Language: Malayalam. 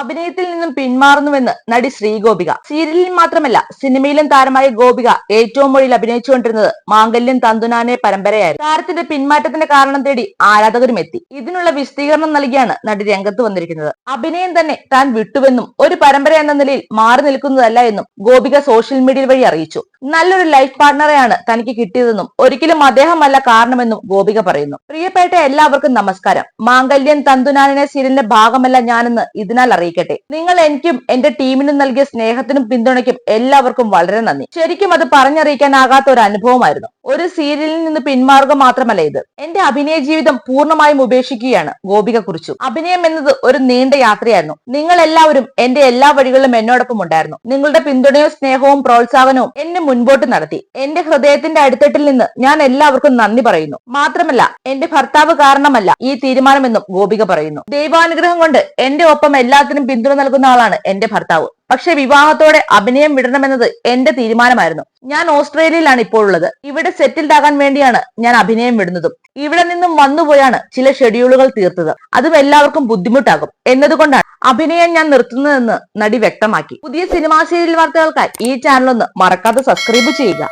അഭിനയത്തിൽ നിന്നും പിന്മാറുന്നുവെന്ന് നടി ശ്രീഗോപിക സീരിയലിൽ മാത്രമല്ല സിനിമയിലും താരമായ ഗോപിക ഏറ്റവും മുകളിൽ അഭിനയിച്ചുകൊണ്ടിരുന്നത് മാംഗല്യം തന്തുനാനെ പരമ്പരയായിരുന്നു. താരത്തിന്റെ പിന്മാറ്റത്തിന്റെ കാരണം തേടി ആരാധകരും എത്തി. ഇതിനുള്ള വിശദീകരണം നൽകിയാണ് നടി രംഗത്ത് വന്നിരിക്കുന്നത്. അഭിനയം തന്നെ താൻ വിട്ടുവെന്നും ഒരു പരമ്പര എന്ന നിലയിൽ മാറി നിൽക്കുന്നതല്ല എന്നും ഗോപിക സോഷ്യൽ മീഡിയ വഴി അറിയിച്ചു. നല്ലൊരു ലൈഫ് പാർട്ണറെയാണ് തനിക്ക് കിട്ടിയതെന്നും ഒരിക്കലും അദ്ദേഹമല്ല കാരണമെന്നും ഗോപിക പറയുന്നു. പ്രിയപ്പെട്ട എല്ലാവർക്കും നമസ്കാരം. മാംഗല്യം തന്തുനാനിനെ സീരിയലിന്റെ ഭാഗമല്ല ഞാനെന്ന് ഇതിനാൽ അറിയിക്കട്ടെ. നിങ്ങൾ എനിക്കും എന്റെ ടീമിനും നൽകിയ സ്നേഹത്തിനും പിന്തുണയ്ക്കും എല്ലാവർക്കും വളരെ നന്ദി. ശരിക്കും അത് പറഞ്ഞറിയിക്കാനാകാത്ത ഒരു അനുഭവമായിരുന്നു. ഒരു സീരിയലിൽ നിന്ന് പിന്മാറുക മാത്രമല്ല ഇത്. എന്റെ അഭിനയ ജീവിതം പൂർണമായും ഉപേക്ഷിക്കുകയാണ് ഗോപിക കുറിച്ചു അഭിനയം എന്നത് ഒരു നീണ്ട യാത്രയായിരുന്നു. നിങ്ങൾ എല്ലാവരും എന്റെ എല്ലാ വഴികളിലും എന്നോടൊപ്പം ഉണ്ടായിരുന്നു. നിങ്ങളുടെ പിന്തുണയും സ്നേഹവും പ്രോത്സാഹനവും എന്നെ മുൻപോട്ട് നടത്തി. എന്റെ ഹൃദയത്തിന്റെ അടിത്തട്ടിൽ നിന്ന് ഞാൻ എല്ലാവർക്കും നന്ദി പറയുന്നു. മാത്രമല്ല എന്റെ ഭർത്താവ് കാരണമല്ല ഈ തീരുമാനമെന്നും ഗോപിക പറയുന്നു. ദൈവാനുഗ്രഹം കൊണ്ട് എന്റെ ഒപ്പം എല്ലാത്തിനും പിന്തുണ നൽകുന്ന ആളാണ് എന്റെ ഭർത്താവ്. പക്ഷെ വിവാഹത്തോടെ അഭിനയം വിടണമെന്നത് എന്റെ തീരുമാനമായിരുന്നു. ഞാൻ ഓസ്ട്രേലിയയിലാണ് ഇപ്പോൾ ഉള്ളത്. ഇവിടെ സെറ്റിൽഡ് ആകാൻ വേണ്ടിയാണ് ഞാൻ അഭിനയം വിടുന്നതും. ഇവിടെ നിന്നും വന്നുപോയാണ് ചില ഷെഡ്യൂളുകൾ തീർത്തത്. അതും എല്ലാവർക്കും ബുദ്ധിമുട്ടാകും എന്നതുകൊണ്ടാണ് അഭിനയം ഞാൻ നിർത്തുന്നതെന്ന് നടി വ്യക്തമാക്കി. പുതിയ സിനിമാ സീരിയൽ വാർത്തകൾക്കായി ഈ ചാനൽ ഒന്ന് മറക്കാതെ സബ്സ്ക്രൈബ് ചെയ്യുക.